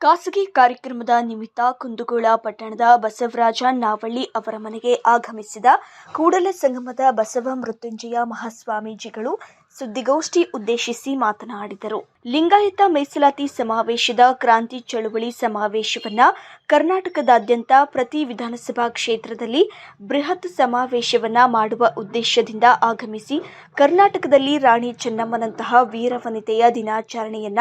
ಖಾಸಗಿ ಕಾರ್ಯಕ್ರಮದ ನಿಮಿತ್ತ ಕುಂದಗೋಳ ಪಟ್ಟಣದ ಬಸವರಾಜ ನಾವಳ್ಳಿ ಅವರ ಮನೆಗೆ ಆಗಮಿಸಿದ ಕೂಡಲ ಸಂಗಮದ ಬಸವ ಮೃತ್ಯುಂಜಯ ಮಹಾಸ್ವಾಮೀಜಿಗಳು ಸುದ್ದಿಗೋಷ್ಠಿ ಉದ್ದೇಶಿಸಿ ಮಾತನಾಡಿದರು. ಲಿಂಗಾಯತ ಮೀಸಲಾತಿ ಸಮಾವೇಶದ ಕ್ರಾಂತಿ ಚಳುವಳಿ ಸಮಾವೇಶವನ್ನ ಕರ್ನಾಟಕದಾದ್ಯಂತ ಪ್ರತಿ ವಿಧಾನಸಭಾ ಕ್ಷೇತ್ರದಲ್ಲಿ ಬೃಹತ್ ಸಮಾವೇಶವನ್ನ ಮಾಡುವ ಉದ್ದೇಶದಿಂದ ಆಗಮಿಸಿ ಕರ್ನಾಟಕದಲ್ಲಿ ರಾಣಿ ಚೆನ್ನಮ್ಮನಂತಹ ವೀರವನಿತೆಯ ದಿನಾಚರಣೆಯನ್ನ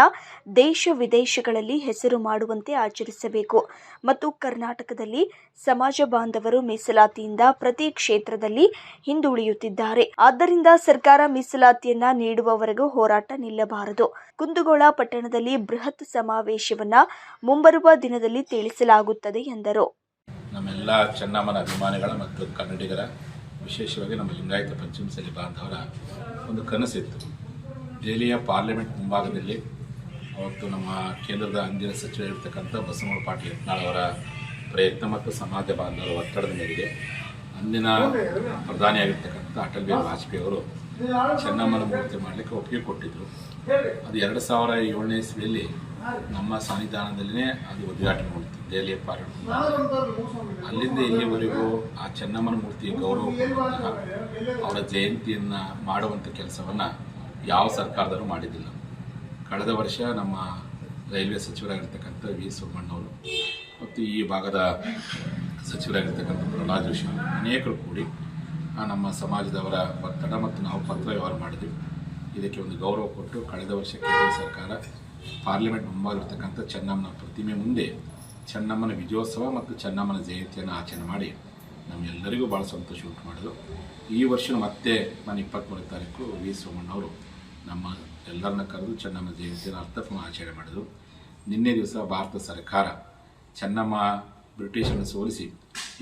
ದೇಶ ವಿದೇಶಗಳಲ್ಲಿ ಹೆಸರು ಮಾಡುವಂತೆ ಆಚರಿಸಬೇಕು. ಮತ್ತು ಕರ್ನಾಟಕದಲ್ಲಿ ಸಮಾಜ ಬಾಂಧವರು ಮೀಸಲಾತಿಯಿಂದ ಪ್ರತಿ ಕ್ಷೇತ್ರದಲ್ಲಿ ಹಿಂದುಳಿಯುತ್ತಿದ್ದಾರೆ. ಆದ್ದರಿಂದ ಸರ್ಕಾರ ಮೀಸಲಾತಿಯನ್ನ ನೀಡುವವರೆಗೂ ಹೋರಾಟ ನಿಲ್ಲಬಾರದು. ಕುಂದಗೋಳ ಪಟ್ಟಣದಲ್ಲಿ ಬೃಹತ್ ಸಮಾವೇಶವನ್ನ ಮುಂಬರುವ ದಿನದಲ್ಲಿ ತಿಳಿಸಲಾಗುತ್ತದೆ ಎಂದರು. ನಮ್ಮೆಲ್ಲ ಚೆನ್ನಮ್ಮನ ಅಭಿಮಾನಿಗಳ ಮತ್ತು ಕನ್ನಡಿಗರ, ವಿಶೇಷವಾಗಿ ನಮ್ಮ ಲಿಂಗಾಯತ ಪಂಚಮಸಲಿ ಬಾಂಧವರ ಒಂದು ಕನಸಿತ್ತು. ದೆಹಲಿಯ ಪಾರ್ಲಿಮೆಂಟ್ ಮುಂಭಾಗದಲ್ಲಿ ಅವತ್ತು ನಮ್ಮ ಕೇಂದ್ರದ ಅಂದಿನ ಸಚಿವರಿರ್ತಕ್ಕಂಥ ಬಸವರಾಜ ಪಾಟೀಲ್ ಯತ್ನಾಳ್ ಅವರ ಪ್ರಯತ್ನ ಮತ್ತು ಸಮಾಜ ಬಾಂಧವರ ಒತ್ತಡದ ಮೇರೆಗೆ ಅಂದಿನ ಪ್ರಧಾನಿಯಾಗಿರ್ತಕ್ಕಂಥ ಅಟಲ್ ಬಿಹಾರಿ ವಾಜಪೇಯಿ ಅವರು ಚೆನ್ನಮ್ಮನ ಮೂರ್ತಿ ಮಾಡಲಿಕ್ಕೆ ಒಪ್ಪಿಗೆ ಕೊಟ್ಟಿದ್ದರು ಅದು ಎರಡು ಸಾವಿರ ಏಳನೇ ಇಸ್ವಿಯಲ್ಲಿ ನಮ್ಮ ಸನ್ನಿಧಾನದಲ್ಲಿನೇ ಅದು ಉದ್ಘಾಟನೆಗೊಳ್ತು ದೆಹಲಿಯ ಪಾರ್ಲಿಮೆಂಟ್ ಅಲ್ಲಿಂದ ಇಲ್ಲಿವರೆಗೂ ಆ ಚೆನ್ನಮ್ಮನ ಮೂರ್ತಿಯ ಗೌರವ ಅವರ ಜಯಂತಿಯನ್ನು ಮಾಡುವಂಥ ಕೆಲಸವನ್ನು ಯಾವ ಸರ್ಕಾರದವರು ಮಾಡಿದ್ದಿಲ್ಲ. ಕಳೆದ ವರ್ಷ ನಮ್ಮ ರೈಲ್ವೆ ಸಚಿವರಾಗಿರ್ತಕ್ಕಂಥ ವಿ ಸುಬ್ಬಣ್ಣವರು ಮತ್ತು ಈ ಭಾಗದ ಸಚಿವರಾಗಿರ್ತಕ್ಕಂಥ ಪ್ರಹ್ಲಾದ್ ಜೋಶಿ ಅನೇಕರು ಕೂಡಿ ನಮ್ಮ ಸಮಾಜದವರ ಒತ್ತಡ ಮತ್ತು ನಾವು ಪತ್ರ ವ್ಯವಹಾರ ಮಾಡಿದ್ವಿ. ಇದಕ್ಕೆ ಒಂದು ಗೌರವ ಕೊಟ್ಟು ಕಳೆದ ವರ್ಷ ಕೇಂದ್ರ ಸರ್ಕಾರ ಪಾರ್ಲಿಮೆಂಟ್ ಮುಂಭಾಗಿರ್ತಕ್ಕಂಥ ಚೆನ್ನಮ್ಮನ ಪ್ರತಿಮೆ ಮುಂದೆ ಚೆನ್ನಮ್ಮನ ವಿಜಯೋತ್ಸವ ಮತ್ತು ಚೆನ್ನಮ್ಮನ ಜಯಂತಿಯನ್ನು ಆಚರಣೆ ಮಾಡಿ ನಮ್ಮೆಲ್ಲರಿಗೂ ಭಾಳ ಸಂತೋಷ ಉಂಟು ಮಾಡಿದ್ರು. ಈ ವರ್ಷ ಮತ್ತೆ ನಾನು ಇಪ್ಪತ್ತ್ಮೂರನೇ ತಾರೀಕು ವಿ ಸೋಮಣ್ಣವರು ನಮ್ಮ ಎಲ್ಲರನ್ನ ಕರೆದು ಚೆನ್ನಮ್ಮ ಜಯಂತಿಯನ್ನು ಅರ್ಥಪೂರ್ಣ ಆಚರಣೆ ಮಾಡಿದರು. ನಿನ್ನೆ ದಿವಸ ಭಾರತ ಸರ್ಕಾರ ಚೆನ್ನಮ್ಮ ಬ್ರಿಟಿಷರನ್ನು ಸೋಲಿಸಿ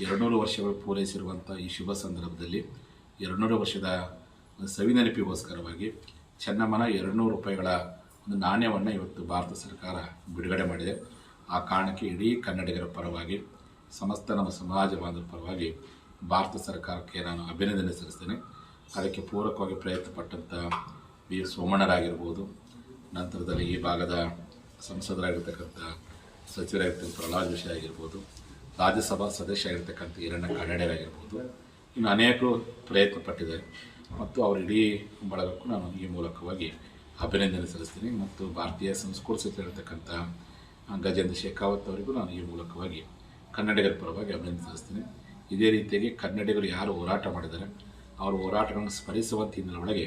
ಎರಡುನೂರು ವರ್ಷಗಳು ಪೂರೈಸಿರುವಂಥ ಈ ಶುಭ ಸಂದರ್ಭದಲ್ಲಿ ಎರಡುನೂರು ವರ್ಷದ ಸವಿನೆನಪಿಗೋಸ್ಕರವಾಗಿ ಚೆನ್ನಮ್ಮನ ಎರಡುನೂರು ರೂಪಾಯಿಗಳ ಒಂದು ನಾಣ್ಯವನ್ನು ಇವತ್ತು ಭಾರತ ಸರ್ಕಾರ ಬಿಡುಗಡೆ ಮಾಡಿದೆ. ಆ ಕಾರಣಕ್ಕೆ ಇಡೀ ಕನ್ನಡಿಗರ ಪರವಾಗಿ, ಸಮಸ್ತ ನಮ್ಮ ಸಮಾಜ ಬಾಂಧವರ ಪರವಾಗಿ ಭಾರತ ಸರ್ಕಾರಕ್ಕೆ ನಾನು ಅಭಿನಂದನೆ ಸಲ್ಲಿಸ್ತೇನೆ. ಅದಕ್ಕೆ ಪೂರಕವಾಗಿ ಪ್ರಯತ್ನ ಪಟ್ಟಂಥ ವಿ ಸೋಮಣ್ಣರಾಗಿರ್ಬೋದು, ನಂತರದಲ್ಲಿ ಈ ಭಾಗದ ಸಂಸದರಾಗಿರ್ತಕ್ಕಂಥ ಸಚಿವರಾಗಿರ್ತಕ್ಕಂಥ ಪ್ರಹ್ಲಾದ್ ಜೋಶಿ ಆಗಿರ್ಬೋದು ರಾಜ್ಯಸಭಾ ಸದಸ್ಯ ಆಗಿರ್ತಕ್ಕಂಥ ಈರಣ್ಣ ಕನ್ನಡಿಗರಾಗಿರ್ಬೋದು ಇನ್ನು ಅನೇಕರು ಪ್ರಯತ್ನ ಪಟ್ಟಿದ್ದಾರೆ ಮತ್ತು ಅವರ ಇಡೀ ಬಳಗಕ್ಕೂ ನಾನು ಈ ಮೂಲಕವಾಗಿ ಅಭಿನಂದನೆ ಸಲ್ಲಿಸ್ತೀನಿ. ಮತ್ತು ಭಾರತೀಯ ಸಂಸ್ಕೃತಿ ಸಚಿವರಿರ್ತಕ್ಕಂಥ ಗಜೇಂದ್ರ ಶೇಖಾವತ್ ಅವರಿಗೂ ನಾನು ಈ ಮೂಲಕವಾಗಿ ಕನ್ನಡಿಗರ ಪರವಾಗಿ ಅಭಿನಂದನೆ ಸಲ್ಲಿಸ್ತೀನಿ. ಇದೇ ರೀತಿಯಾಗಿ ಕನ್ನಡಿಗರು ಯಾರು ಹೋರಾಟ ಮಾಡಿದ್ದಾರೆ, ಅವರ ಹೋರಾಟಗಳನ್ನು ಸ್ಮರಿಸುವಂಥ ಹಿನ್ನೆಲೆಯೊಳಗೆ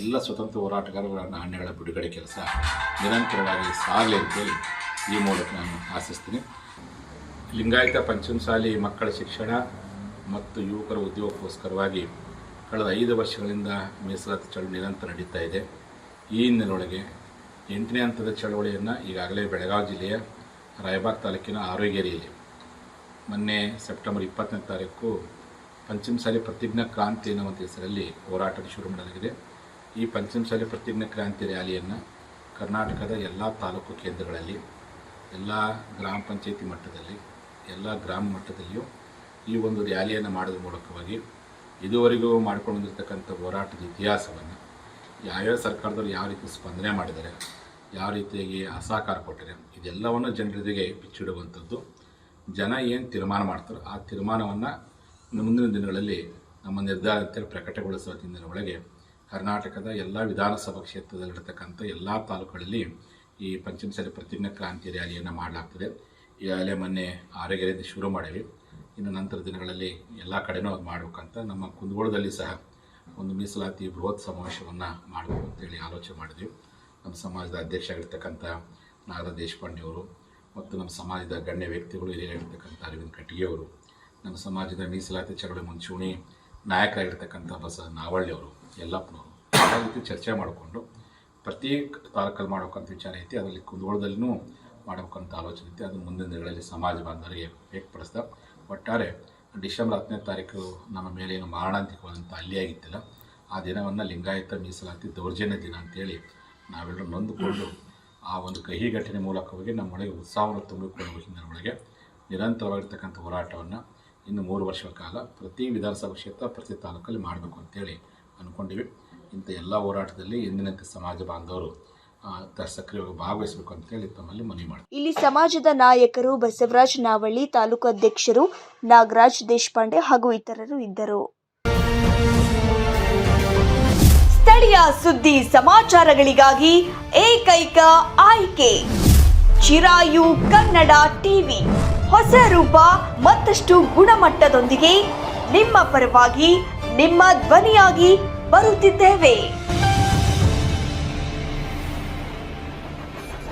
ಎಲ್ಲ ಸ್ವತಂತ್ರ ಹೋರಾಟಗಾರರ ನಾಣ್ಯಗಳ ಬಿಡುಗಡೆ ಕೆಲಸ ನಿರಂತರವಾಗಿ ಸಾಗಲಿ ಅಂತೇಳಿ ಈ ಮೂಲಕ ನಾನು ಆಶಿಸ್ತೀನಿ. ಲಿಂಗಾಯತ ಪಂಚಮಸಾಲಿ ಮಕ್ಕಳ ಶಿಕ್ಷಣ ಮತ್ತು ಯುವಕರ ಉದ್ಯೋಗಕ್ಕೋಸ್ಕರವಾಗಿ ಕಳೆದ ಐದು ವರ್ಷಗಳಿಂದ ಮೀಸಲಾತಿ ಚಳವಳಿ ನಿರಂತರ ನಡೀತಾ ಇದೆ. ಈ ಹಿನ್ನೆಲೆಯೊಳಗೆ ಎಂಟನೇ ಹಂತದ ಚಳವಳಿಯನ್ನು ಈಗಾಗಲೇ ಬೆಳಗಾವಿ ಜಿಲ್ಲೆಯ ರಾಯಬಾಗ್ ತಾಲೂಕಿನ ಆರೋಗ್ಯರಿಯಲ್ಲಿ ಮೊನ್ನೆ ಸೆಪ್ಟೆಂಬರ್ ಇಪ್ಪತ್ತನೇ ತಾರೀಕು ಪಂಚಮಸಾಲಿ ಪ್ರತಿಜ್ಞಾ ಕ್ರಾಂತಿ ಎನ್ನುವಂಥ ಹೆಸರಲ್ಲಿ ಹೋರಾಟ ಶುರು ಮಾಡಲಾಗಿದೆ. ಈ ಪಂಚಮಸಾಲಿ ಪ್ರತಿಜ್ಞಾ ಕ್ರಾಂತಿ ರ್ಯಾಲಿಯನ್ನು ಕರ್ನಾಟಕದ ಎಲ್ಲ ತಾಲೂಕು ಕೇಂದ್ರಗಳಲ್ಲಿ, ಎಲ್ಲ ಗ್ರಾಮ ಪಂಚಾಯಿತಿ ಮಟ್ಟದಲ್ಲಿ ಎಲ್ಲ ಗ್ರಾಮ ಮಟ್ಟದಲ್ಲಿಯೂ ಈ ಒಂದು ರ್ಯಾಲಿಯನ್ನು ಮಾಡೋದ್ರ ಮೂಲಕವಾಗಿ ಇದುವರೆಗೂ ಮಾಡ್ಕೊಂಡು ಬಂದಿರತಕ್ಕಂಥ ಹೋರಾಟದ ಇತಿಹಾಸವನ್ನು ಯಾವ್ಯಾವ ಸರ್ಕಾರದವರು ಯಾವ ರೀತಿ ಸ್ಪಂದನೆ ಮಾಡಿದ್ದಾರೆ, ಯಾವ ರೀತಿಯಾಗಿ ಅಸಹಕಾರ ಕೊಟ್ಟರೆ ಇದೆಲ್ಲವನ್ನು ಜನರಿಗೆ ಬಿಚ್ಚಿಡುವಂಥದ್ದು. ಜನ ಏನು ತೀರ್ಮಾನ ಮಾಡ್ತಾರೋ ಆ ತೀರ್ಮಾನವನ್ನು ಮುಂದಿನ ದಿನಗಳಲ್ಲಿ ನಮ್ಮ ನಿರ್ಧಾರ ಪ್ರಕಟಗೊಳಿಸುವ ದಿನದೊಳಗೆ ಕರ್ನಾಟಕದ ಎಲ್ಲ ವಿಧಾನಸಭಾ ಕ್ಷೇತ್ರದಲ್ಲಿರ್ತಕ್ಕಂಥ ಎಲ್ಲ ತಾಲೂಕುಗಳಲ್ಲಿ ಈ ಪಂಚಮಸಾಲಿ ಪ್ರತಿಜ್ಞಾ ಕ್ರಾಂತಿ ರ್ಯಾಲಿಯನ್ನು ಮಾಡಲಾಗ್ತದೆ. ಈಗಾಗಲೇ ಮೊನ್ನೆ ಆರೋಗ್ಯದಿಂದ ಶುರು ಮಾಡೀವಿ ಇನ್ನು ನಂತರ ದಿನಗಳಲ್ಲಿ ಎಲ್ಲ ಕಡೆನೂ ಅದು ಮಾಡಬೇಕಂತ ನಮ್ಮ ಕುಂದಗೋಳದಲ್ಲಿ ಸಹ ಒಂದು ಮೀಸಲಾತಿ ಬೃಹತ್ ಸಮಾವೇಶವನ್ನು ಮಾಡಬೇಕು ಅಂತೇಳಿ ಆಲೋಚನೆ ಮಾಡಿದ್ವಿ. ನಮ್ಮ ಸಮಾಜದ ಅಧ್ಯಕ್ಷ ಆಗಿರ್ತಕ್ಕಂಥ ನಾಗರ ದೇಶಪಾಂಡೆ ಅವರು ಮತ್ತು ನಮ್ಮ ಸಮಾಜದ ಗಣ್ಯ ವ್ಯಕ್ತಿಗಳು, ಹಿರಿಯರಾಗಿರ್ತಕ್ಕಂಥ ಅರವಿಂದ್ ಕಟ್ಟಿಗೆಯವರು ನಮ್ಮ ಸಮಾಜದ ಮೀಸಲಾತಿ ಚಳವಳಿ ಮುಂಚೂಣಿ ನಾಯಕರಾಗಿರ್ತಕ್ಕಂಥ ಬಸ ನಾವಳ್ಳಿ ಅವರು, ಯಲ್ಲಪ್ಪನವರು ಎಲ್ಲ ರೀತಿ ಚರ್ಚೆ ಮಾಡಿಕೊಂಡು ಪ್ರತಿ ತಾಲೂಕಲ್ಲಿ ಮಾಡೋಕ್ಕಂಥ ವಿಚಾರ ಐತಿ. ಅದರಲ್ಲಿ ಕುಂದಗೋಳದಲ್ಲಿನೂ ಮಾಡಬೇಕಂತ ಆಲೋಚನೆ ಇತ್ತು ಅದು ಮುಂದಿನ ದಿನಗಳಲ್ಲಿ ಸಮಾಜ ಬಾಂಧವರಿಗೆ ವ್ಯಕ್ತಪಡಿಸ್ತಾ ಒಟ್ಟಾರೆ ಡಿಸೆಂಬರ್ ಹತ್ತನೇ ತಾರೀಕು ನಮ್ಮ ಮೇಲೆ ಏನು ಮಾರಣಾಂತಿಕವಾದಂಥ ಅಲ್ಲಿ ಆಗಿತ್ತಿಲ್ಲ, ಆ ದಿನವನ್ನು ಲಿಂಗಾಯತ ಮೀಸಲಾತಿ ದೌರ್ಜನ್ಯ ದಿನ ಅಂತೇಳಿ ನಾವೆಲ್ಲರೂ ನೊಂದುಕೊಂಡು ಆ ಒಂದು ಕಹಿ ಘಟನೆ ಮೂಲಕವಾಗಿ ನಮ್ಮೊಳಗೆ ಉತ್ಸಾಹವನ್ನು ತುಂಬಿಕೊಳ್ಳುವ ಹಿನ್ನೆಲೆಯೊಳಗೆ ನಿರಂತರವಾಗಿರ್ತಕ್ಕಂಥ ಹೋರಾಟವನ್ನು ಇನ್ನು ಮೂರು ವರ್ಷಗಳ ಕಾಲ ಪ್ರತಿ ವಿಧಾನಸಭಾ ಕ್ಷೇತ್ರ, ಪ್ರತಿ ತಾಲೂಕಲ್ಲಿ ಮಾಡಬೇಕು ಅಂತೇಳಿ ಅಂದ್ಕೊಂಡಿವಿ ಇಂಥ ಎಲ್ಲ ಹೋರಾಟದಲ್ಲಿ ಎಂದಿನಂತೆ ಸಮಾಜ ಬಾಂಧವರು ಭಾಗವಹಿಸಬೇಕು ಅಂತೇಳಿ ತಮ್ಮಲ್ಲಿ ಮನವಿ ಮಾಡ್ತೀನಿ. ಇಲ್ಲಿ ಸಮಾಜದ ನಾಯಕರು ಬಸವರಾಜ್ ನಾವಳ್ಳಿ, ತಾಲೂಕು ಅಧ್ಯಕ್ಷರು ನಾಗರಾಜ್ ದೇಶಪಾಂಡೆ ಹಾಗೂ ಇತರರು ಇದ್ದರು. ಸ್ಥಳೀಯ ಸುದ್ದಿ ಸಮಾಚಾರಗಳಿಗಾಗಿ ಏಕೈಕ ಆಯ್ಕೆ. ಚಿರಾಯು ಕನ್ನಡ ಟಿವಿ. ಹೊಸ ರೂಪ, ಮತ್ತಷ್ಟು ಗುಣಮಟ್ಟದೊಂದಿಗೆ ನಿಮ್ಮ ಪರವಾಗಿ, ನಿಮ್ಮ ಧ್ವನಿಯಾಗಿ ಬರುತ್ತಿದ್ದೇವೆ.